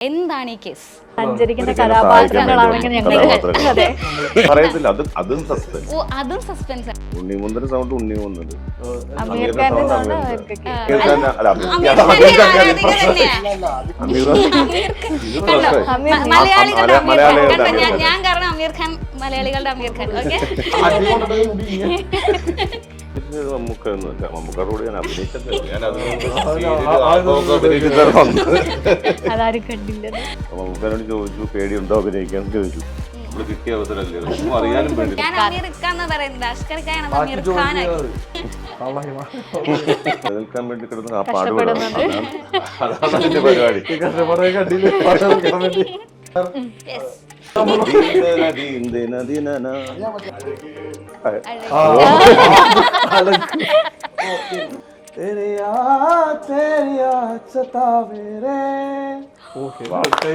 എന്താണ് ഈ കേസ് സഞ്ചരിക്കുന്ന ഒരിക്കലും കഥാപാത്രങ്ങളാണെങ്കിൽ അതെ. പറയത്തില്ല അത് അതും സസ്പെൻസ് ഓ അതും സസ്പെൻസ് സൗണ്ട് അമീർ ഖാന്റെ സൗണ്ട് മലയാളികളുടെ അമീർ ഖാൻ. ഞാൻ കാരണം അമീർ ഖാൻ മലയാളികളുടെ അമീർ ഖാൻ ഓക്കെ? മമ്മൂക്കയുടെ കൂടെ ഞാൻ മമ്മൂക്കനോട് ചോദിച്ചു പേടിയുണ്ടോ അഭിനയിക്കാൻ ചോദിച്ചു. നമ്മൾ കിട്ടിയ അവസരമല്ലേ ഒന്നും അറിയാനും വേണ്ടി നിൽക്കാൻ വേണ്ടി കിടന്ന് ആ പാടുപെടണം അതാണ് അതാണ് അതിന്റെ പരിപാടി. தெரியா தெரியா சத்தாவேரே ஓகே. வாழ்க்கை.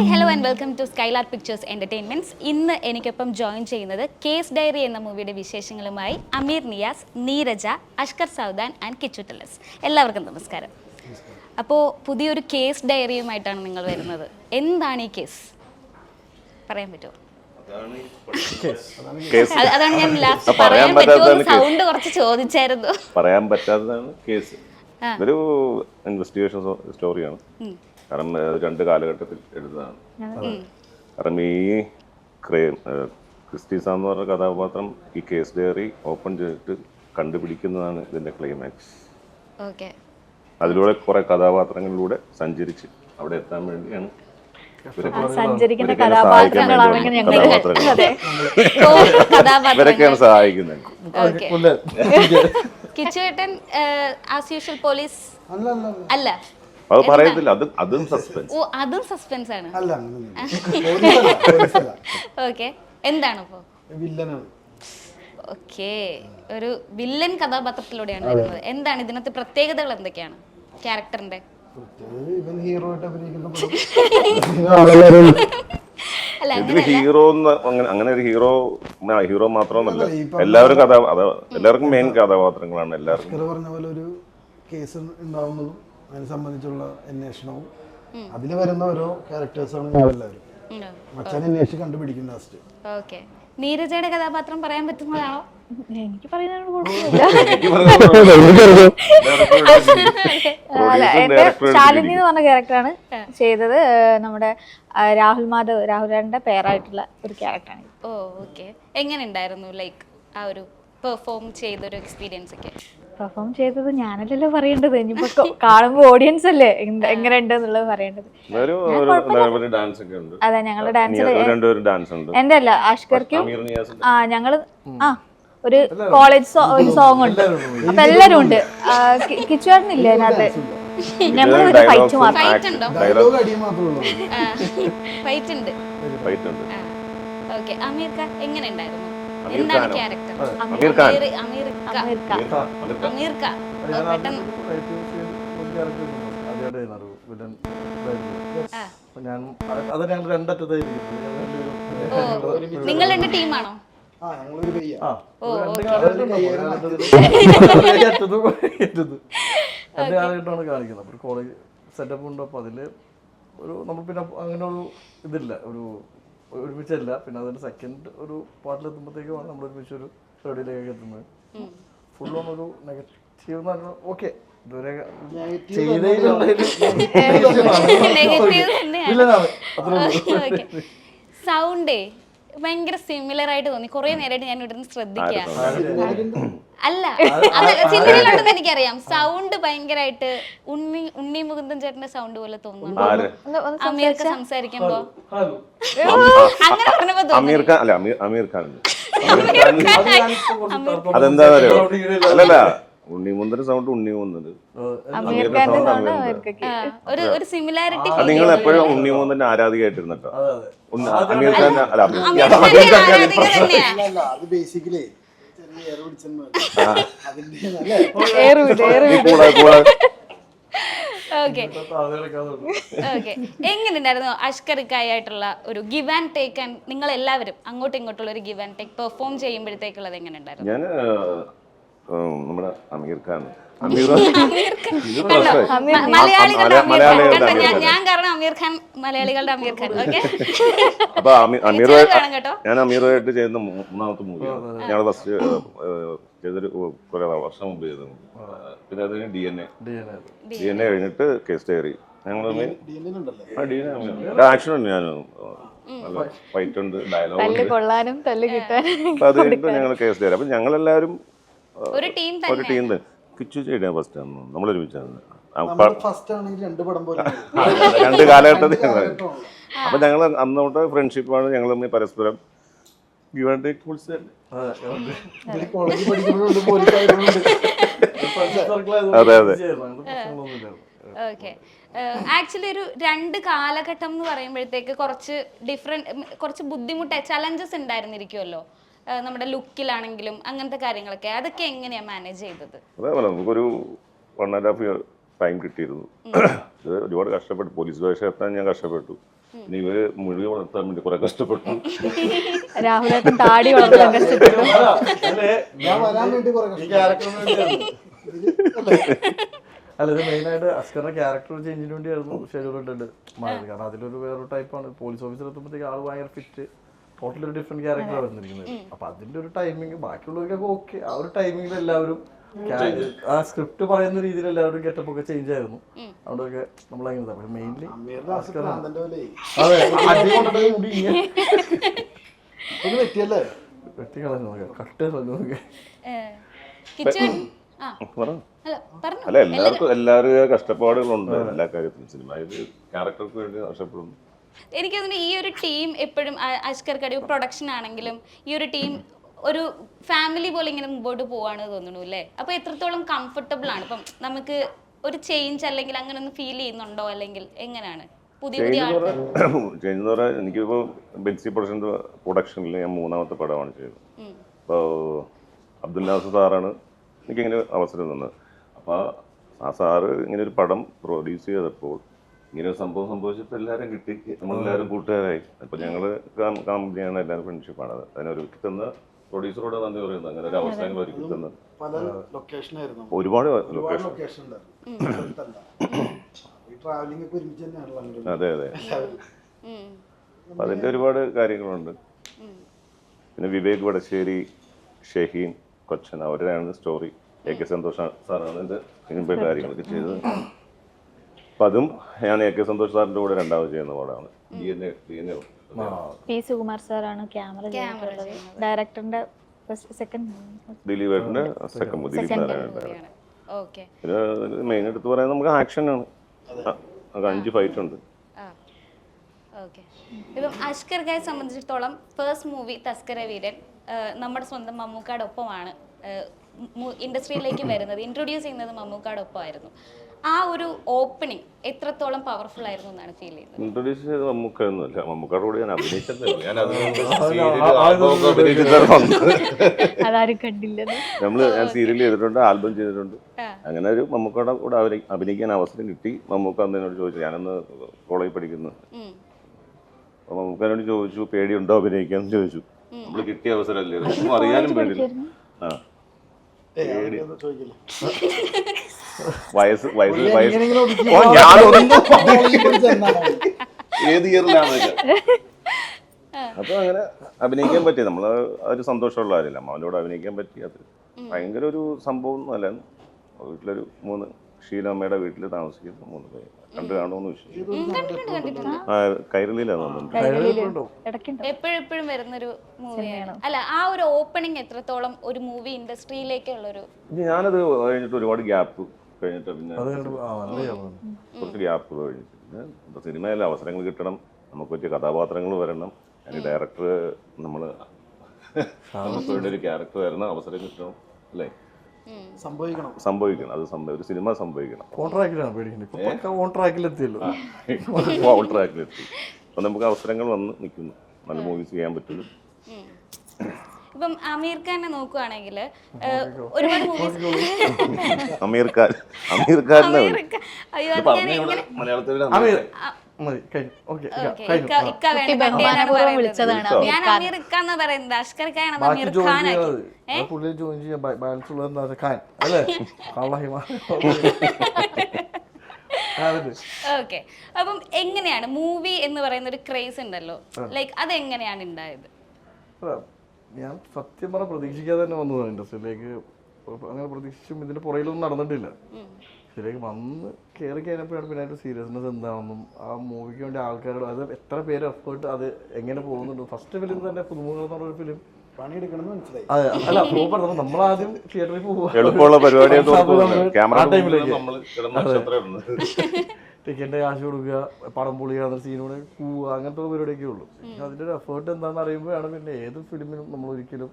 Hi hello and welcome to Skylar pictures entertainments ഇന്ന് എനിക്കൊപ്പം ജോയിൻ ചെയ്യുന്നത് കേസ് ഡയറി എന്ന മൂവിയുടെ വിശേഷങ്ങളുമായി അമീർ നിയാസ് നീരജ അഷ്കർ സൗദാൻ ആൻഡ് കിച്ചു ടെല്ലസ്. എല്ലാവർക്കും നമസ്കാരം. അപ്പോൾ പുതിയൊരു കേസ് ഡയറിയുമായിട്ടാണ് നിങ്ങൾ വരുന്നത്. എന്താണ് ഈ കേസ് പറയാൻ പറ്റുമോ? കേസ് അതാണ് ഞാൻ ലാസ്റ്റ് പറയാൻ പറ്റുമോ സൗണ്ട് കുറച്ച് ചോദിച്ചായിരുന്നു. പറയാൻ പറ്റാത്തതാണ് കേസ്. ഇതൊരു ഇൻവെസ്റ്റിഗേഷൻ സ്റ്റോറിയാണ് കാരണം രണ്ട് കാലഘട്ടത്തിൽ എഴുതുന്നതാണ് കാരണം ഈ ക്രൈം ക്രിസ്റ്റീസ എന്ന് പറഞ്ഞ കഥാപാത്രം ഈ കേസ് ഡയറി ഓപ്പൺ ചെയ്തിട്ട് കണ്ടുപിടിക്കുന്നതാണ് ഇതിന്റെ ക്ലൈമാക്സ്. ഓക്കെ. അതിലൂടെ കുറെ കഥാപാത്രങ്ങളിലൂടെ സഞ്ചരിച്ച് അവിടെ എത്താൻ വേണ്ടിയാണ് സഞ്ചരിക്കുന്ന കഥാപാത്രങ്ങളാണെങ്കിൽ ഞങ്ങൾ ഇവരൊക്കെയാണ് സഹായിക്കുന്നത്. കിച്ചുവേട്ടൻ ആസ് യൂഷ്വൽ പോലീസ് അല്ല. അത് പറയത്തില്ല. അത് അതും സസ്പെൻസ് ഓ അതും സസ്പെൻസ് ആണ്. അല്ല. ഓക്കെ. എന്താണ് അപ്പോ വില്ലനാണ്. ഓക്കെ. ഒരു വില്ലൻ കഥാപാത്രത്തിലൂടെയാണ് വരുന്നത്. എന്താണ് ഇതിനകത്ത് പ്രത്യേകതകൾ എന്തൊക്കെയാണ്? ക്യാരക്ടറിന്റെ. ഹീറോ ഇതിൽ അങ്ങനെ അങ്ങനെ ഒരു ഹീറോ ഹീറോ മാത്രമൊന്നുമല്ല. എല്ലാവരും കഥാ അത് എല്ലാവർക്കും മെയിൻ കഥാപാത്രങ്ങളാണ് എല്ലാവർക്കും. പറഞ്ഞ പോലെ ഒരു കേസ് ഉണ്ടാവുന്നതും അതിനെ സംബന്ധിച്ചുള്ള അന്വേഷണവും അതിൽ വരുന്ന ഓരോ ക്യാരക്ടേഴ്സാണ് ഞങ്ങളെല്ലാവരും മച്ചാൻ അന്വേഷിച്ച് കണ്ടുപിടിക്കും ലാസ്റ്റ് ഓക്കെ. നീരജയുടെ കഥാപാത്രം പറയാൻ പറ്റുന്നതാണോ? എനിക്ക് പറയുന്നതിനോട് ശാലിനി എന്ന് പറഞ്ഞ ക്യാരക്ടറാണ് ചെയ്തത്. നമ്മുടെ രാഹുൽ മാധവ് രാഹുലിന്റെ പേരായിട്ടുള്ള ഒരു ക്യാരക്ടറാണ് ഓ ഓക്കെ. എങ്ങനെ ഉണ്ടായിരുന്നു ലൈക്ക് ആ ഒരു പെർഫോം ചെയ്തൊരു എക്സ്പീരിയൻസ് ഒക്കെ? പെർഫോം ചെയ്തത് ഞാനല്ലല്ലോ പറയേണ്ടത്. ഇനിയിപ്പോ കാണുമ്പോ ഓഡിയൻസ് അല്ലേ? എങ്ങനെ ഉണ്ട് എന്നുള്ളത് പറയേണ്ടത് അതെ ഞങ്ങളുടെ ഡാൻസ് ഉണ്ട്. എന്റെ അല്ല ആഷ്കർക്കും അമീർ നിയാസ് ആ ഞങ്ങൾ ആ ഒരു കോളേജ് ഒരു സോങ് ഉണ്ട്. അപ്പൊ എല്ലാരും ഉണ്ട്. കിച്ചുവാറിനില്ല അതിനകത്ത്? ഞങ്ങൾ ഒരു ഫൈറ്റ് മാത്രം. ഫൈറ്റ് ഉണ്ടോ? ഡയലോഗ് അടി ഉള്ളൂ. ഫൈറ്റ് ഉണ്ട്. ഫൈറ്റ് ഉണ്ട്. ഓക്കെ. അമീർ ഖാൻ എങ്ങനെ ഉണ്ടായിരുന്നു? എന്താണ് ക്യാരക്ടർ? അമീർ ഖാൻ. അമീർ അമീർ ഖാൻ. ഞാൻ അത് ഞങ്ങൾ രണ്ടറ്റത്തായിരിക്കും ഓ നിങ്ങൾ രണ്ട് ടീമാണോ? രണ്ട് കാലഘട്ടമാണ് കാണിക്കുന്നത്. അപ്പോൾ കോളേജ് സെറ്റപ്പ് ഉണ്ട്. അതിൽ അതിൽ ഒരു നമ്മൾ പിന്നെ അങ്ങനെ ഒരു ഇതില്ല. ഒരു ഒരുമിച്ചല്ല. പിന്നെ അതിന്റെ സെക്കൻഡ് ഒരു പാട്ടിലെത്തുമ്പോഴത്തേക്കുമാണ് നമ്മൾ ഒരുമിച്ച് ഒരു റെഡിയിലേക്ക് എത്തുന്നത്. ഫുൾ ഓൺ ഒരു നെഗറ്റീവ് എന്ന് പറഞ്ഞാൽ ഓക്കെ ഇതുവരെ സൗണ്ടേ ഭയങ്കര സിമിലർ ആയിട്ട് തോന്നി. കുറെ നേരമായിട്ട് ഞാൻ ഇവിടുന്ന് ശ്രദ്ധിക്കാം. ശ്രദ്ധിക്കുക അല്ല. ചിന്തയിലുണ്ടെന്ന് എനിക്കറിയാം. സൗണ്ട് ഭയങ്കരമായിട്ട് ഉണ്ണി ഉണ്ണി മുകുന്ദൻ ചേട്ടന്റെ സൗണ്ട് പോലെ തോന്നുന്നു. അമീർക്ക് സംസാരിക്കുമ്പോ. ഹലോ അങ്ങനെ പറഞ്ഞപ്പോ അമീർ ഖാൻ അല്ല അമീർ അമീർ ഖാൻ അതെന്താ പറയുക അല്ലല്ല ഉണ്ണിമുന്തന്റെ സൗണ്ട് അമീർ ഒരു സിമിലാരിറ്റി നിങ്ങൾ എപ്പോഴും ഉണ്ണിമുന്തന്റെ അതെ അതെ. അമീർ ഖാൻ അല്ല അമീർ അമീർ അമീർ ഖാന്റെ ഖാൻ എങ്ങനെയുണ്ടായിരുന്നു അഷ്കറിക്കായിട്ടുള്ള ഒരു ഗിവ് ആൻഡ് ടേക്ക് ആൻഡ് നിങ്ങൾ എല്ലാവരും അങ്ങോട്ടും ഇങ്ങോട്ടുള്ള ഒരു ഗിവ് ആൻഡ് ടേക്ക് പെർഫോം ചെയ്യുമ്പോഴത്തേക്കുള്ളത് എങ്ങനെയുണ്ടായിരുന്നു? ഞാൻ നമ്മുടെ അമീർ ഖാൻ ഞാൻ ഖാൻ. ഞാൻ കാരണം അമീർ ഖാൻ മലയാളികളുടെ അമീർ ഖാൻ. ഓക്കെ. അപ്പൊ അമീർ. ഞാൻ അമീറുമായിട്ട് ചെയ്യുന്ന മൂന്നാമത്തെ മൂവിയാണ്. ഞങ്ങൾ ഫസ്റ്റ് ചെയ്തൊരു കുറെ വർഷം മുമ്പ് ചെയ്ത പിന്നെ അതിന് D N A D N A കഴിഞ്ഞിട്ട് കേസ് ഡയറി ഞങ്ങൾ ആക്ഷൻ ഉണ്ട് ഞാൻ നല്ല ഫൈറ്റ് ഉണ്ട് ഡയലോഗ് കൊള്ളാനും തല്ല് കിട്ടാനും അത് കഴിഞ്ഞിട്ട് ഞങ്ങൾ കേസ് ഡയറി അപ്പൊ ഞങ്ങളെല്ലാവരും ഒരു ടീം ഒരു തന്നെ. കിച്ചു ചെയ്യണ ഫസ്റ്റ് ആണ്. നമ്മൾ ഒരുമിച്ചാണ് രണ്ട് കാലഘട്ടത്തിൽ അപ്പൊ ഞങ്ങൾ അന്ന് തൊട്ട് ഫ്രണ്ട്ഷിപ്പാണ് ഞങ്ങൾ തമ്മിൽ പരസ്പരം ഗിവ് ആൻഡ് ടേക്ക് ഫുൾസ് അതെ അതെ, അതെ. പ്രശ്നങ്ങളൊന്നുമില്ലായിരുന്നു. ഓക്കെ. ആക്ച്വലി ഒരു രണ്ട് കാലഘട്ടം എന്ന് പറയുമ്പോഴത്തേക്ക് കുറച്ച് ഡിഫറെന്റ് കുറച്ച് ബുദ്ധിമുട്ട് ചലഞ്ചസ് ഉണ്ടായിരുന്നിരിക്കുമല്ലോ നമ്മുടെ ലുക്കിലാണെങ്കിലും അങ്ങനത്തെ കാര്യങ്ങളൊക്കെ അതൊക്കെ എങ്ങനെയാ മാനേജ് ചെയ്തത്? അതേപോലെ നമുക്കൊരു one and half year time കിട്ടിയിരുന്നു. ഇത് ഒരുപാട് കഷ്ടപ്പെട്ടു. പോലീസ് വേഷം എത്താൻ ഞാൻ കഷ്ടപ്പെട്ടു. പിന്നെ ഇവർ മുഴുവൻ വളർത്താൻ വേണ്ടി കുറെ കഷ്ടപ്പെട്ടു. രാഹുലേട്ടൻ താടി വളർത്താൻ കഷ്ടപ്പെട്ടു. ഞാൻ വരാൻ വേണ്ടി കുറെ ഈ ക്യാരക്ടറിന് വേണ്ടിയായിരുന്നു അല്ല ഇത് മെയിൻ ആയിട്ട് അസ്കറിന്റെ ക്യാരക്ടർ ചേഞ്ചിന് വേണ്ടിയായിരുന്നു ഷെഡ്യൂൾ ഇട്ടിട്ട് മാറിയത് കാരണം അതിലൊരു വേറൊരു ടൈപ്പാണ് പോലീസ് ഓഫീസർ എത്തുമ്പോഴത്തേക്ക് ആൾ ഭയങ്കര ഫിറ്റ് ടോട്ടൽ ഒരു ഡിഫറെന്റ് ക്യാരക്ടർ വന്നിരിക്കുന്നത്. അപ്പൊ അതിന്റെ ഒരു ടൈമിങ് ബാക്കിയുള്ളവർക്കൊക്കെ ഓക്കെ ആ ഒരു ടൈമിങ്ങിൽ എല്ലാവരും ആ സ്ക്രിപ്റ്റ് പറയുന്ന രീതിയിൽ എല്ലാവരും ഗെറ്റപ്പ് ഒക്കെ ചേഞ്ച് ആയിരുന്നു. അതുകൊണ്ടൊക്കെ നമ്മൾ അങ്ങനെ പക്ഷെ മെയിൻലി അതെ. കട്ട് കളഞ്ഞു അല്ല പറഞ്ഞു. അല്ല എല്ലാവർക്കും എല്ലാവരും കഷ്ടപ്പാടുകളുണ്ട് എല്ലാ കാര്യത്തിലും. സിനിമ ഇത് ക്യാരക്ടർക്ക് വേണ്ടി കഷ്ടപ്പെടുന്നു എനിക്ക് തോന്നുന്നു ഈ ഒരു ടീം എപ്പോഴും അഷ്കർ കടി പ്രൊഡക്ഷൻ ആണെങ്കിലും ഈ ഒരു ടീം ഒരു ഫാമിലി പോലെ ഇങ്ങനെ മുമ്പോട്ട് പോവാണ് തോന്നുന്നു അല്ലേ അപ്പൊ എത്രത്തോളം കംഫർട്ടബിൾ ആണ്? ഇപ്പം നമുക്ക് ഒരു ചേഞ്ച് അല്ലെങ്കിൽ അങ്ങനെ ഒന്ന് ഫീൽ ചെയ്യുന്നുണ്ടോ? അല്ലെങ്കിൽ എങ്ങനെയാണ്? പുതിയ പുതിയ ചേഞ്ച് എന്ന് ആൾക്കാർ. പറഞ്ഞാൽ ചേഞ്ച് എന്ന് പറഞ്ഞാൽ എനിക്കിപ്പോൾ ബെൻസി പ്രൊഡക്ഷൻ പ്രൊഡക്ഷനിൽ ഞാൻ മൂന്നാമത്തെ പടമാണ് ചെയ്തത്. അപ്പോൾ അബ്ദുൽ നാസർ സാറാണ് എനിക്കിങ്ങനെ അവസരം തന്നത്. അപ്പോൾ ആ സാറ് ഇങ്ങനെ ഒരു പടം പ്രൊഡ്യൂസ് ചെയ്തപ്പോൾ ഇങ്ങനെ ഒരു സംഭവം സംഭവിച്ചപ്പോൾ എല്ലാവരും കിട്ടി. നമ്മളെല്ലാവരും കൂട്ടുകാരായി. അപ്പോൾ ഞങ്ങൾ കമ്പനിയാണ് എല്ലാവരും ഫ്രണ്ട്ഷിപ്പാണ് അതിനൊരു കിട്ടുന്ന തന്ന പ്രൊഡ്യൂസറോട് നന്ദി പറയുന്നത് അങ്ങനെ ഒരു അവസരങ്ങൾ ഒരുക്കി കിട്ടുന്നത് പല ലൊക്കേഷൻ ആയിരുന്നു. ഒരുപാട് ലൊക്കേഷൻ അതെ അതെ. അതിന്റെ അതിന്റെ ഒരുപാട് കാര്യങ്ങളുണ്ട്. പിന്നെ വിവേക് വടശ്ശേരി ഷഹീൻ കൊച്ചൻ അവരുടെയാണ് സ്റ്റോറി എ കെ സന്തോഷ് സാറാണ് ഇതിന്റെ കാര്യങ്ങളൊക്കെ ചെയ്തത്. അപ്പം അതും ഞാൻ എ കെ സന്തോഷ് സാറിന്റെ കൂടെ രണ്ടാമത് ചെയ്യുന്ന പാടാണ്. D N A D N A P Sukumar സാറാണ് ക്യാമറ ചെയ്തിട്ടുള്ളത് ഡയറക്ടറിന്റെ സെക്കൻഡ് ദിലീപേട്ടന്റെ സെക്കൻഡ് ദിലീപ് ഓക്കെ. മെയിൻ എടുത്ത് പറയാൻ നമുക്ക് ആക്ഷനാണ് നമുക്ക് അഞ്ച് ഫൈറ്റ് ഉണ്ട്. ആ. ഓക്കെ. ഇപ്പം അഷ്കർ ഖായെ സംബന്ധിച്ചിടത്തോളം ഫേസ്റ്റ് മൂവി തസ്കര വീരൻ ആ, നമ്മുടെ സ്വന്തം മമ്മൂക്കാടൊപ്പമാണ്. ഇൻഡസ്ട്രിയിലേക്ക് വരുന്നത്. ഇൻട്രൊഡ്യൂസ് ചെയ്യുന്നത് മമ്മൂക്കാട് ഒപ്പമായിരുന്നു ആ ഒരു ഓപ്പണിംഗ് എത്രത്തോളം പവർഫുൾ ആയിരുന്നു എന്നാണ് ഫീൽ ചെയ്യുന്നത് ഇൻട്രൊഡ്യൂസ് ചെയ്ത് മമ്മൂക്കൊന്നുമില്ല മമ്മൂക്കാരുടെ കൂടെ ഞാൻ അഭിനയിച്ചിട്ടുണ്ട് അതാരും നമ്മൾ ഞാൻ സീരിയൽ ചെയ്തിട്ടുണ്ട് ആൽബം ചെയ്തിട്ടുണ്ട് അങ്ങനെ ഒരു മമ്മൂക്കയുടെ കൂടെ അവരെ അഭിനയിക്കാൻ അവസരം കിട്ടി മമ്മൂക്ക അന്ന് എന്നോട് ചോദിച്ചു ഞാനന്ന് കോളേജിൽ പഠിക്കുന്നു. അപ്പൊ മമ്മൂക്കനോട് ചോദിച്ചു പേടിയുണ്ടോ അഭിനയിക്കാൻ എന്ന് ചോദിച്ചു നമ്മൾ കിട്ടിയ അവസരമല്ലേ അല്ലേ അറിയാനും പേടിയില്ല ആ ചോദിക്കില്ല വയസ്സ് വയസ്സ് വയസ്സ്. ഓ ഞാൻ ഏത് ഇയറിലാണ് അപ്പൊ അങ്ങനെ അഭിനയിക്കാൻ പറ്റി. നമ്മൾ ഒരു സന്തോഷമുള്ള കാര്യമില്ല. അവനോട് അഭിനയിക്കാൻ പറ്റി. അത് ഭയങ്കര ഒരു സംഭവം ഒന്നും അല്ല. വീട്ടിലൊരു മൂന്ന് ഷീലമ്മയുടെ വീട്ടിൽ താമസിക്കുന്ന മൂന്ന് പേര്. കണ്ടു കാണുമെന്ന് വിശ്വസിക്കുന്നു. ഉം, കണ്ടിട്ടുണ്ട് കണ്ടിട്ടുണ്ട് ആ കൈരളിയിലാണ് തോന്നുന്നുണ്ട് ഇടയ്ക്കുണ്ട്. എപ്പോഴും എപ്പോഴും വരുന്നൊരു മൂവിയാണ് അല്ല ആ ഒരു ഓപ്പണിംഗ് എത്രത്തോളം ഒരു മൂവി ഇൻഡസ്ട്രിയിലേക്കുള്ള ഒരു ഇനി ഞാനത് കഴിഞ്ഞിട്ട് ഒരുപാട് ഗ്യാപ്പ് കഴിഞ്ഞിട്ട് പിന്നെ. കുറച്ച് ഗ്യാപ്പ് കഴിഞ്ഞിട്ട്. പിന്നെ എന്താ സിനിമയിൽ അവസരങ്ങൾ കിട്ടണം. നമുക്ക് പറ്റിയ കഥാപാത്രങ്ങൾ വരണം. അതിന് ഡയറക്ടർ നമ്മൾ നമുക്ക് വേണ്ടി ഒരു ക്യാരക്ടർ വരണം. അവസരം കിട്ടണം. അല്ലേ? സംഭവിക്കണം. സംഭവിക്കണം. അത് ഒരു സിനിമ സംഭവിക്കണം. കോൺട്രാക്റ്റിലാണ് പേടിക്കുന്നത് ഓൾ ട്രാക്കിലെത്തി അപ്പം നമുക്ക് അവസരങ്ങൾ വന്ന് നിൽക്കുന്നു. നല്ല മൂവീസ് ചെയ്യാൻ പറ്റുന്നു ഉം. ഇപ്പം അമീർ ഖാനെ നോക്കുവാണെങ്കിൽ ഒരുപാട് മൂവീസ് അമീർ ഖാൻ. അമീർ ഖാൻ അമീർ ഖാൻ. അയ്യോ അത് ഞാൻ മലയാളത്തിൽ അമീർ മതി കഴിഞ്ഞു. ഓക്കെ ഇക്ക- ഞാൻ അമീർ എന്ന് പറയുന്നത് അഷ്കർ ഖാൻ അമീർ ഖാൻ ഓക്കെ. അപ്പം എങ്ങനെയാണ്? മൂവി എന്ന് പറയുന്ന ഒരു ക്രേസ് ഉണ്ടല്ലോ. ലൈക്ക് അത് എങ്ങനെയാണ് ഉണ്ടായത് ഞാൻ സത്യം പറഞ്ഞ പ്രതീക്ഷിക്കാതെ തന്നെ വന്നതാണ് ഇൻഡസ്ട്രിയിലേക്ക് അങ്ങനെ പ്രതീക്ഷിച്ചും ഇതിന്റെ പുറയിലൊന്നും നടന്നിട്ടില്ല. ശരിയാക്കി വന്ന് കയറി കഴിഞ്ഞപ്പോഴാണ് പിന്നെ അതിന്റെ സീരിയസ്നെസ് എന്താണെന്നും ആ മൂവിക്ക് വേണ്ടി ആൾക്കാരോട് അത് എത്ര പേര് എഫേർട്ട് അത് എങ്ങനെ പോകുന്നുണ്ട്. ഫസ്റ്റ് ഫിലിം തന്നെ പുതുമുഖം എന്ന് ഫിലിം അതെ അല്ല സൂപ്പർ നമ്മൾ ആദ്യം തിയേറ്ററിൽ പോകുക ആ ടൈമിലേക്ക് ടിക്കറ്റിന്റെ കാശ് കൊടുക്കുക പടം പൊളിയാകുന്ന സീനോട് പോവുക അങ്ങനത്തെ പരിപാടിയൊക്കെ ഉള്ളൂ. പക്ഷെ അതിന്റെ ഒരു എഫേർട്ട് എന്താണെന്ന് അറിയുമ്പോഴാണ് പിന്നെ ഏത് ഫിലിമിനും നമ്മൾ ഒരിക്കലും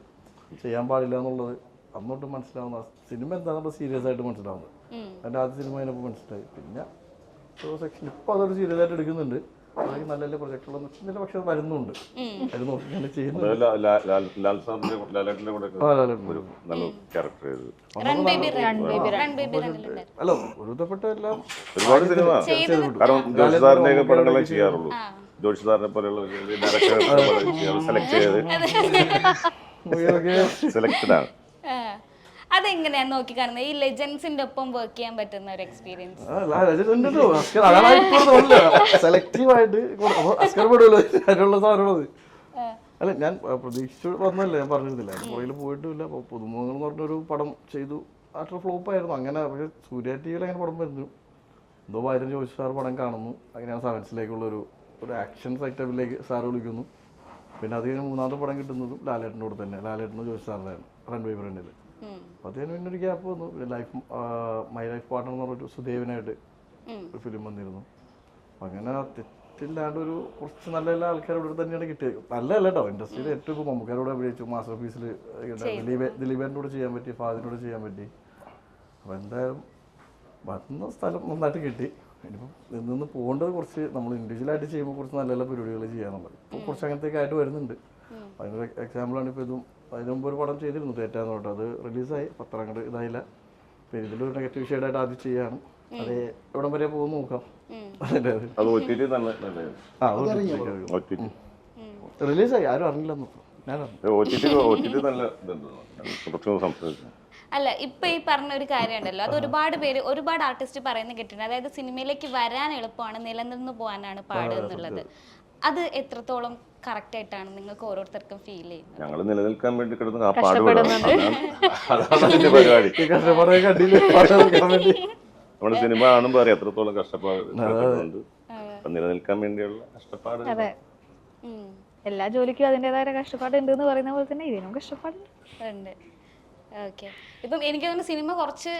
ചെയ്യാൻ പാടില്ല എന്നുള്ളത് അന്നോട്ട് മനസ്സിലാവുന്ന സിനിമ എന്താണെന്നുള്ള സീരിയസ് ആയിട്ട് മനസ്സിലാവുന്നത്. അതിന്റെ ആദ്യ സിനിമ അതിനപ്പോൾ മനസ്സിലായി. പിന്നെ സെക്ഷൻ ഇപ്പൊ അതൊരു സീരിയസ് ആയിട്ട് എടുക്കുന്നുണ്ട്. അതൊക്കെ നല്ല നല്ല പ്രൊജക്ടുകളൊന്നും വെച്ചില്ല പക്ഷെ അത് വരുന്നുണ്ട് റൺ ബേബി റണ്ണിലുണ്ടായിരുന്നു അല്ല ഒരുതപ്പെട്ട എല്ലാം ഒരുപാട് സിനിമ കാരണം ജോഷി സാറിന്റെ ഒക്കെ പടങ്ങളെ ചെയ്യാറുള്ളൂ ജോഷിദാറിനെ പോലെയുള്ള ഡയറക്ടർ സെലക്ട് ചെയ്ത് സെലക്റ്റഡ് ആണ് ആ. അതെങ്ങനെയാണ് നോക്കി കാണുന്നത് ഈ ലെജൻസിന്റെ ഒപ്പം വർക്ക് ചെയ്യാൻ പറ്റുന്ന ഒരു എക്സ്പീരിയൻസ് സെലക്റ്റീവ് ആയിട്ട് അസ്കർ പെടുമല്ലോ അതിനുള്ള സാധനമുള്ളത് അല്ല ഞാൻ പ്രതീക്ഷിച്ചു വന്നല്ലേ ഞാൻ പറഞ്ഞിരുന്നില്ല. അതിന് പോയിട്ടില്ല അപ്പോൾ പുതുമുഖങ്ങൾ എന്ന് പറഞ്ഞൊരു പടം ചെയ്തു. അത്ര ഫ്ലോപ്പ് ആയിരുന്നു അങ്ങനെ പക്ഷേ സൂര്യ ടി വിയിൽ അങ്ങനെ പടം വരുന്നു. എന്തോ ഭാര്യ ചോദിച്ചു സാർ പടം കാണുന്നു. അങ്ങനെയാണ് സെവൻസിലേക്കുള്ള ഒരു ഒരു ആക്ഷൻ സെറ്റപ്പിലേക്ക് സാർ വിളിക്കുന്നു. പിന്നെ അത് കഴിഞ്ഞ് മൂന്നാമത്തെ പടം കിട്ടുന്നതും ലാലേട്ടന്റെ കൂടെ തന്നെ. ലാലേട്ടനും ജോയിസ് സാറിനായിരുന്നു റൺ ബൈ ഫ്രണ്ടിൽ അപ്പോൾ അത് കഴിഞ്ഞ് ഒരു ഗ്യാപ്പ് വന്നു പിന്നെ ലൈഫ് മൈ ലൈഫ് പാർട്ണർ എന്ന് പറഞ്ഞൊരു സുദേവനായിട്ട് ഒരു ഫിലിം വന്നിരുന്നു. അങ്ങനെ തെറ്റില്ലാണ്ട് ഒരു കുറച്ച് നല്ല നല്ല ആൾക്കാരോട് തന്നെയാണ് കിട്ടിയത്. നല്ല അല്ല കേട്ടോ ഇൻഡസ്ട്രിയിൽ ഏറ്റവും ഇപ്പോൾ മമ്മൂക്കാരോട് അഭിനയിച്ചു മാസ്റ്റർ പീസിൽ ദിലീപ് ദിലീപേന്റെ ചെയ്യാൻ പറ്റി ഫാദിനോട് ചെയ്യാൻ പറ്റി. അപ്പോൾ എന്തായാലും വന്ന സ്ഥലം നന്നായിട്ട് കിട്ടി. ഇനിയിപ്പം നിന്ന് പോകേണ്ടത് കുറച്ച് നമ്മൾ ഇൻഡിവിജ്വലായിട്ട് ചെയ്യുമ്പോൾ കുറച്ച് നല്ല നല്ല പരിപാടികൾ ചെയ്യാന്നുള്ളത്. ഇപ്പോൾ കുറച്ച് അങ്ങനത്തേക്കായിട്ട് വരുന്നുണ്ട്. അതിനൊരു എക്സാമ്പിളാണ് ഇപ്പോൾ ഇതും അതിന് മുമ്പ് ഒരു പടം ചെയ്തിരുന്നു തേറ്റാന്ന് പറഞ്ഞിട്ട്. അത് റിലീസായി. പത്രം അങ്ങോട്ട് ഇതായില്ല. പിന്നെ ഇതിലൊരു നെഗറ്റീവ് ഷെയ്ഡായിട്ട് ആദ്യം ചെയ്യാണ്. അത് എവിടം വരെ പോകും നോക്കാം. റിലീസായി. ആരും അറിഞ്ഞില്ല ഞാൻ അറിഞ്ഞു. ഒറ്റിട്ട് ഒറ്റിട്ട് നല്ല ഇതുണ്ട്. കുറച്ച് സംസാരിച്ചു അല്ല ഇപ്പൊ ഈ പറഞ്ഞ ഒരു കാര്യമുണ്ടല്ലോ. അത് ഒരുപാട് പേര് ഒരുപാട് ആർട്ടിസ്റ്റ് പറയുന്ന കേട്ടിട്ടുണ്ട്. അതായത് സിനിമയിലേക്ക് വരാൻ എളുപ്പമാണ് നിലനിന്ന് പോകാനാണ് പാട് എന്നുള്ളത്. അത് എത്രത്തോളം കറക്റ്റ് ആയിട്ടാണ് നിങ്ങൾക്ക് ഓരോരുത്തർക്കും ഫീൽ ചെയ്യുന്നത്. ഞങ്ങൾ നിലനിൽക്കാൻ വേണ്ടി കിടന്ന് ആ അതാണ് അതിന്റെ പരിപാടി. നമ്മുടെ സിനിമ കാണുമ്പോൾ അറിയാം എത്രത്തോളം കഷ്ടപ്പാട് കഷ്ടപ്പെടുന്നുണ്ട് നിലനിൽക്കാൻ വേണ്ടിയുള്ള കഷ്ടപ്പാട് അതെ. എല്ലാ ജോലിക്കും അതിന്റെതായ കഷ്ടപ്പാടുണ്ട് എന്ന് പറയുന്ന പോലെ തന്നെ ഇതിനും കഷ്ടപ്പാടുണ്ട്. ഉണ്ട്. ഓക്കെ ഇപ്പം എനിക്ക് തോന്നുന്നു സിനിമ കുറച്ച്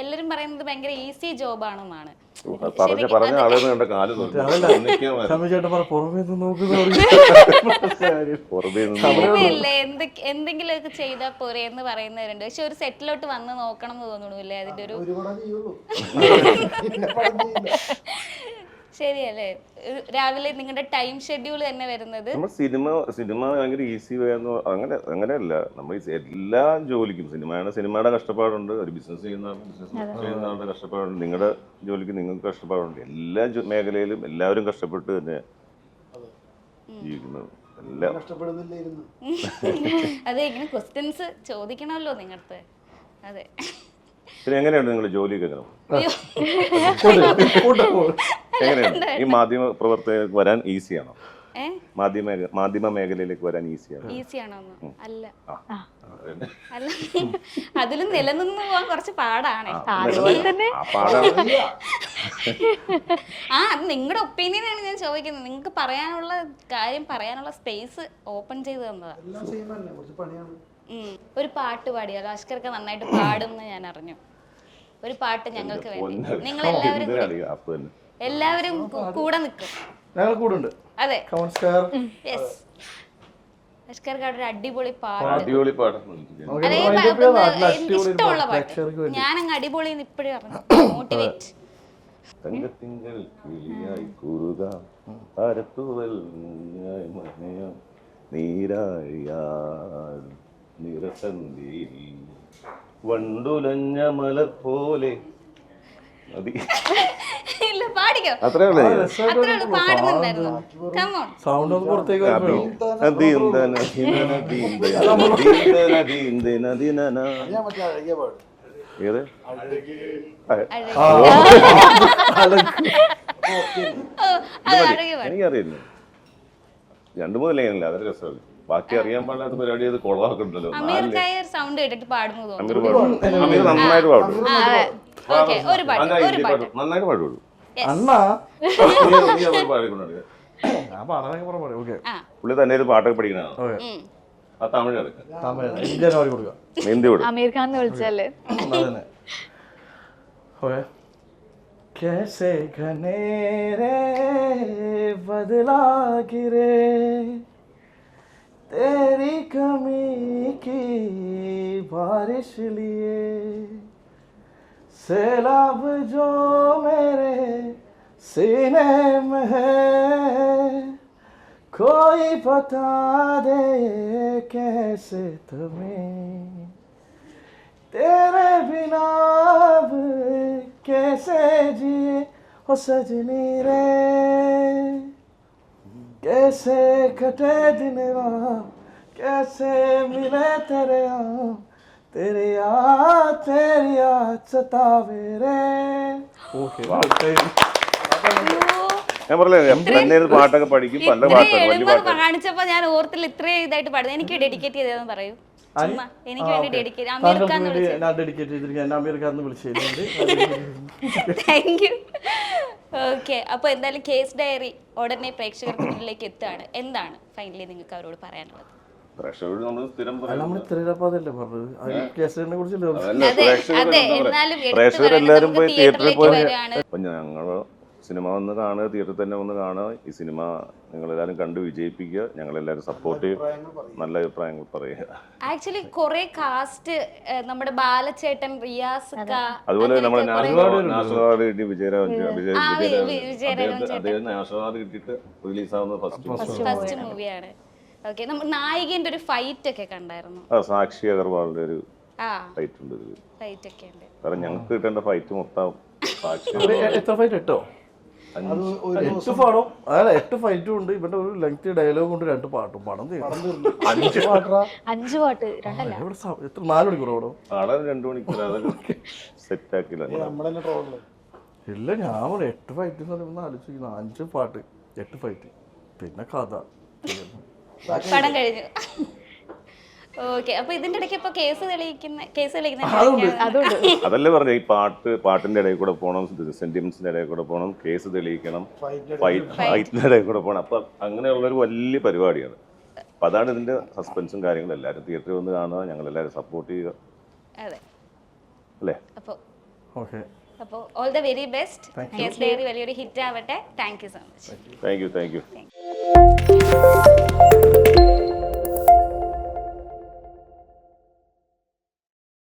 എല്ലാരും പറയുന്നത് ഭയങ്കര ഈസി ജോബ് ആണെന്നാണ് അത് പറഞ്ഞ പറഞ്ഞ ആളുകൾ കണ്ട കാൽ എന്തെങ്കിലുമൊക്കെ ചെയ്താൽ പോരെ എന്ന് പറയുന്നവരുണ്ട്. പക്ഷെ ഒരു സെറ്റിലോട്ട് വന്ന് നോക്കണം എന്ന് തോന്നണല്ലേ അതിന്റെ ഒരു ശരിയല്ലേ? രാവിലെ നിങ്ങളുടെ ടൈം ഷെഡ്യൂൾ തന്നെ വരുന്നത്? നമ്മൾ സിനിമ സിനിമ ഭയങ്കര ഈസി വേന്ന് അങ്ങനെ അങ്ങനെയല്ല. നമ്മൾ ഈ എല്ലാ ജോലിക്കും സിനിമയാണ് സിനിമയുടെ കഷ്ടപ്പാടുണ്ട്. ഒരു ബിസിനസ് ചെയ്യുന്ന ബിസിനസ് ചെയ്യുന്ന ആളുടെ കഷ്ടപ്പാടുണ്ട്. നിങ്ങളുടെ ജോലിക്ക് നിങ്ങൾക്ക് കഷ്ടപ്പാടുണ്ട്. എല്ലാ മേഖലയിലും എല്ലാവരും കഷ്ടപ്പെട്ട് തന്നെ ജീവിക്കുന്നത്. അതെ ഇങ്ങനെ ക്വസ്റ്റ്യൻസ് ചോദിക്കണമല്ലോ നിങ്ങളുടെ അതെ. പിന്നെ എങ്ങനെയാണ് നിങ്ങൾ ജോലിയൊക്കെ. എങ്ങനെയാണ്? ഈ മാധ്യമ പ്രവർത്തകർക്ക് വരാൻ ഈസിയാണോ? മാധ്യമ മാധ്യമ മേഖലയിലേക്ക് വരാൻ ഈസിയാണോ? ഈസി അല്ല. അല്ല. അതിലും നിലനിന്ന് പോവാൻ കുറച്ച് പാടാണ്. അതുപോലെ തന്നെ ആ അത് നിങ്ങളുടെ ഒപ്പീനിയൻ ആണ് ഞാൻ ചോദിക്കുന്നത്. നിങ്ങൾക്ക് പറയാനുള്ള കാര്യം പറയാനുള്ള സ്പേസ് ഓപ്പൺ ചെയ്ത് തന്നതാ. എല്ലാം സെയിം തന്നെ കുറച്ച് പണിയാണ്. ഉം. ഒരു പാട്ട് പാടിയാലോ? അഷ്കർക്ക് നന്നായിട്ട് പാടും എന്ന് ഞാൻ അറിഞ്ഞു. ഒരു പാട്ട് ഞങ്ങൾക്ക് വേണ്ടി. നിങ്ങൾ എല്ലാവരും കൂടി- നിൽക്കും. ഞങ്ങൾ കൂടെ ഉണ്ട് അതെ യെസ് ഒരു അടിപൊളി പാട്ട്. അടിപൊളി ഒരു ഇഷ്ടമുള്ള പാട്ട്. ഞാനങ്ങ് അടിപൊളി ഇപ്പോഴും പറഞ്ഞു മോട്ടിവേറ്റ് കിളിയായി അരത്തുവൽ മനയാം നിറസന്ധിയിൽ വണ്ടുലഞ്ഞ മലർ പോലെ മതി. പാടിക്കോ അത്രേ ഉള്ളൂ അത്രേ ഉള്ളൂ പാടുന്നുണ്ടായിരുന്നു കമോൺ സൗണ്ട് ഒന്ന് പുറത്തേക്ക് ഏത് എനിക്കറിയില്ല രണ്ടു മൂന്ന് ലൈനല്ല അതൊരു രസമല്ല ബാക്കി അറിയാൻ പാടില്ലാത്ത പരിപാടി അത് കൊളവാക്കെ ഉണ്ടല്ലോ സൗണ്ട് കേട്ടിട്ട് പാടുന്നു തോന്നുന്നു അമീർ നന്നായിട്ട് പാടും ഓക്കെ ഒരു പാട്ട് ഒരു പാട്ട് പാടും നന്നായിട്ട് പാടുള്ളൂ അണ്ണാ നീ- നീ അത് പാടിക്കൊണ്ടിരിക്കുക. ഞാൻ പാടാനൊക്കെ പറഞ്ഞ പറയും ഓക്കെ ആ പുള്ളി തന്നെ ഒരു പാട്ടൊക്കെ പഠിക്കണതാണ് ഓക്കെ ഉം. ആ തമിഴ് എടുക്കാം തമിഴ് ജനുവരി കൊടുക്കുക ഹിന്ദി കൊടുക്കും അമീർ ഖാൻ എന്ന് വിളിച്ചല്ലേ അതന്നെ ഓക്കെ कैसे घनेरे बदला गिरे तेरी कमी की बारिश लिए सैलाब जो मेरे सीने में है, कोई बता दे कैसे तुम्हें? तेरे बिना अब कैसे जिए हो सजनी रे? कैसे कटे दिन रात कैसे मिले तेरे यहाँ ਤੇਰੇ ਆ ਤੇਰੀ ਆ ਸਤਾਵੇ ਰੇ ഓക്കെ ഞാൻ പറഞ്ഞില്ലേ ഞാൻ തന്നെ ഇരുന്ന് പാട്ടൊക്കെ പഠിക്കും പല പാട്ടൊക്കെ വലിയ എഴുപത് പാട്ട് കാണിച്ചപ്പോ ഞാൻ ഓർത്തിൽ ഇത്രയും ഇതായിട്ട് പാടുന്നത് എനിക്ക് ഡെഡിക്കേറ്റ് ചെയ്തതെന്ന് പറയൂ. ചുമ്മാ എനിക്ക് വേണ്ടി ഡെഡിക്കേറ്റ് അമീർ താങ്കൾക്ക് ഖാൻ ഞാൻ ഡെഡിക്കേറ്റ് ചെയ്തിരിക്കുക എന്നെ അമീർ ഖാൻ വിളിച്ചിട്ടുണ്ട് താങ്ക് യു ഓക്കെ അപ്പൊ എന്തായാലും കേസ് ഡയറി ഉടനെ പ്രേക്ഷകർക്ക് മുന്നിലേക്ക് എത്തുകയാണ്. എന്താണ് ഫൈനലി നിങ്ങൾക്ക് അവരോട് പറയാനുള്ളത്? പ്രേക്ഷകരോട് നമ്മൾ സ്ഥിരം നമ്മൾ പറഞ്ഞത്? കേസിനെ കുറിച്ചല്ലേ പ്രേക്ഷകർ പോയി തിയേറ്ററിൽ പോയി വരികയാണ്. ഞങ്ങൾ സിനിമ വന്ന് കാണുക തിയേറ്ററിൽ തന്നെ വന്ന് കാണുക. ഈ സിനിമ നിങ്ങളെല്ലാവരും കണ്ട് വിജയിപ്പിക്കുക. ഞങ്ങളെല്ലാവരും സപ്പോർട്ട് ചെയ്യും. നല്ല അഭിപ്രായങ്ങൾ പറയുക. ആക്ച്വലി കുറെ കാസ്റ്റ് നമ്മുടെ ബാലചേട്ടൻ റിയാസ് അതുപോലെ നമ്മുടെ നാഷണൽ അവാർഡ് കിട്ടി വിജയരാജ് അദ്ദേഹം നാഷണൽ അവാർഡ് കിട്ടിയിട്ട് റിലീസാവുന്ന ഫസ്റ്റ് ഫസ്റ്റ് മൂവിയാണ് ഓക്കെ നമ്മൾ നായികന്റെ ഒരു ഫൈറ്റ് ഒക്കെ കണ്ടായിരുന്നു? ആ സാക്ഷി അഗർവാളിന്റെ ഒരു ആ. ഫൈറ്റ് ഉണ്ട് ഫൈറ്റ് ഒക്കെ ഉണ്ട്. കാരണം ഞങ്ങൾക്ക് കിട്ടേണ്ട ഫൈറ്റ് മൊത്തം സാക്ഷി എത്ര ഫൈറ്റ് ഇട്ടോ? അത് ഒരു എട്ട് പാടും. എട്ട് ഫൈറ്റും ഉണ്ട്. ഇവന്റെ ഒരു ലെങ്ത് ഡയലോഗ് കൊണ്ട് രണ്ട് പാട്ടും. പടം അഞ്ച് പാട്ടാ? അഞ്ച് പാട്ട് രണ്ടല്ല. എത്ര നാല് മണിക്കൂർ രണ്ടു അതൊക്കെ സെറ്റ് ആക്കില്ല. ഇല്ല ഞാൻ എട്ട് ഫൈറ്റ് എന്ന് പറയുമ്പോൾ ആലോചിക്കുന്നു അഞ്ച് പാട്ട് എട്ട് ഫൈറ്റ് പിന്നെ കഥ. പടം കഴിഞ്ഞു. ഓക്കെ അപ്പൊ ഇതിന്റെ ഇടയ്ക്ക് ഇപ്പൊ കേസ് തെളിയിക്കുന്ന കേസ് തെളിയിക്കുന്ന അതല്ലേ പറഞ്ഞു ഈ പാട്ട് പാട്ടിന്റെ ഇടയിൽ കൂടെ പോകണം സെന്റിമെന്റ്സിന്റെ ഇടയിൽ കൂടെ പോകണം കേസ് തെളിയിക്കണം ഫൈറ്റ് ഫൈറ്റിന്റെ ഇടയിൽ കൂടെ പോകണം അപ്പൊ അങ്ങനെയുള്ള ഒരു വലിയ പരിപാടിയാണ്. അപ്പൊ അതാണ് ഇതിന്റെ സസ്പെൻസും കാര്യങ്ങളും. എല്ലാവരും തിയേറ്ററിൽ വന്ന് കാണുക ഞങ്ങൾ എല്ലാവരും സപ്പോർട്ട് ചെയ്യുക. അതെ. അല്ലേ? ഓക്കെ. അപ്പോൾ all the very best case diary വലിയൊരു ഹിറ്റ് ആവട്ടെ. Thank you so much thank you thank you thank you